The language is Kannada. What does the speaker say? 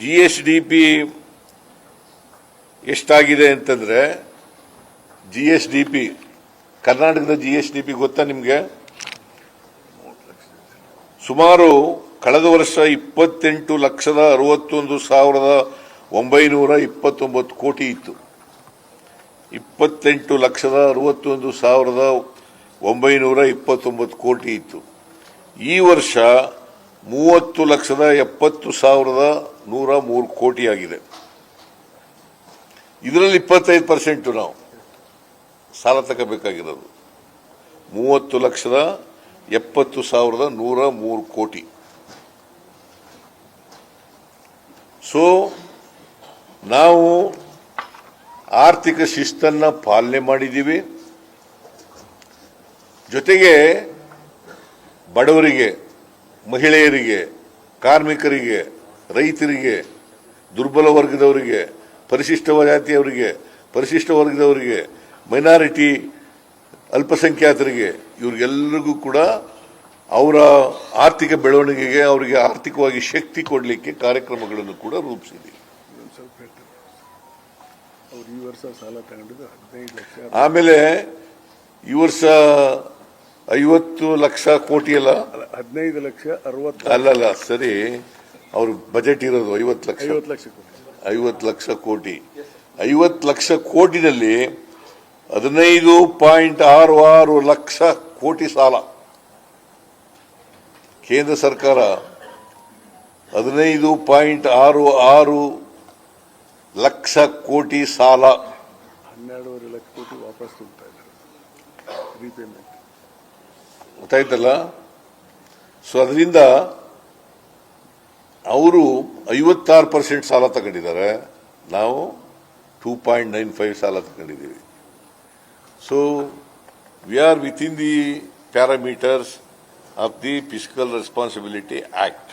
ಜಿ ಎಸ್ ಡಿ ಪಿ ಎಷ್ಟಾಗಿದೆ ಅಂತಂದ್ರೆ ಜಿ ಎಸ್ ಡಿ ಪಿ ಕರ್ನಾಟಕದ ಜಿ ಎಸ್ ಡಿ ಪಿ ಗೊತ್ತಾ ನಿಮಗೆ? ಸುಮಾರು ಕಳೆದ ವರ್ಷ ಇಪ್ಪತ್ತೆಂಟು ಲಕ್ಷದ ಅರವತ್ತೊಂದು ಸಾವಿರದ ಒಂಬೈನೂರ ಇಪ್ಪತ್ತೊಂಬತ್ತು ಕೋಟಿ ಇತ್ತು. ಇಪ್ಪತ್ತೆಂಟು ಲಕ್ಷದ ಅರವತ್ತೊಂದು ಸಾವಿರದ ಒಂಬೈನೂರ ಇಪ್ಪತ್ತೊಂಬತ್ತು ಕೋಟಿ ಇತ್ತು. ಈ ವರ್ಷ ಮೂವತ್ತು ಲಕ್ಷದ ಎಪ್ಪತ್ತು ಸಾವಿರದ ನೂರ ಮೂರು ಕೋಟಿ ಆಗಿದೆ. ಇದರಲ್ಲಿ ಇಪ್ಪತ್ತೈದು ಪರ್ಸೆಂಟು ನಾವು. ಸಾಲ ತಗೋಬೇಕಾಗಿರೋದು. ಮೂವತ್ತು ಲಕ್ಷದ ಎಪ್ಪತ್ತು ಸಾವಿರದ ನೂರ ಮೂರು ಕೋಟಿ. ಸೊ ನಾವು ಆರ್ಥಿಕ ಶಿಸ್ತನ್ನ ಪಾಲನೆ ಮಾಡಿದ್ದೀವಿ. ಜೊತೆಗೆ ಬಡವರಿಗೆ ಮಹಿಳೆಯರಿಗೆ ಕಾರ್ಮಿಕರಿಗೆ ರೈತರಿಗೆ ದುರ್ಬಲ ವರ್ಗದವರಿಗೆ ಪರಿಶಿಷ್ಟ ಜಾತಿಯವರಿಗೆ ಪರಿಶಿಷ್ಟ ವರ್ಗದವರಿಗೆ ಮೈನಾರಿಟಿ ಅಲ್ಪಸಂಖ್ಯಾತರಿಗೆ ಇವ್ರಿಗೆಲ್ಲರಿಗೂ ಕೂಡ ಅವರ ಆರ್ಥಿಕ ಬೆಳವಣಿಗೆಗೆ ಅವರಿಗೆ ಆರ್ಥಿಕವಾಗಿ ಶಕ್ತಿ ಕೊಡಲಿಕ್ಕೆ ಕಾರ್ಯಕ್ರಮಗಳನ್ನು ಕೂಡ ರೂಪಿಸಿದೆ. ಇನ್ನೊಂದ್ ಅವ್ರು ಈ ವರ್ಷ ಸಾಲ ತಗೊಂಡಿದ್ದು ಹದಿನೈದು ಲಕ್ಷ. ಆಮೇಲೆ ಈ ವರ್ಷ ಐವತ್ತು ಲಕ್ಷ ಕೋಟಿ ಅಲ್ಲ? ಹದಿನೈದು ಲಕ್ಷ ಅರವತ್ತು ಅಲ್ಲಲ್ಲ ಸರಿ. ಅವ್ರ ಬಜೆಟ್ ಇರೋದು ಐವತ್ತು ಲಕ್ಷ. ಐವತ್ತು ಲಕ್ಷ ಐವತ್ತು ಲಕ್ಷ ಕೋಟಿ. ಐವತ್ತು ಲಕ್ಷ ಕೋಟಿನಲ್ಲಿ ಹದಿನೈದು ಪಾಯಿಂಟ್ ಆರು ಆರು ಲಕ್ಷ ಕೋಟಿ ಸಾಲ. ಕೇಂದ್ರ ಸರ್ಕಾರ ಹದಿನೈದು ಪಾಯಿಂಟ್ ಆರು ಆರು ಲಕ್ಷ ಕೋಟಿ ಸಾಲ. ಹನ್ನೆರಡೂವರೆ ಲಕ್ಷ ಕೋಟಿ ವಾಪಸ್ ತುಂಬ್ತಾ ಇದ್ದಾರೆ. ರೀಪೇಮೆಂಟ್ ಗೊತ್ತಾಯ್ತಲ್ಲ ಸೊ ಅದರಿಂದ ಅವರು ಐವತ್ತಾರು ಪರ್ಸೆಂಟ್ ಸಾಲ ತಗೊಂಡಿದ್ದಾರೆ. ನಾವು ಟೂ ಪಾಯಿಂಟ್ ನೈನ್ ಫೈವ್ ಸಾಲ ತಗೊಂಡಿದ್ದೀವಿ. So we are within the parameters of the fiscal responsibility act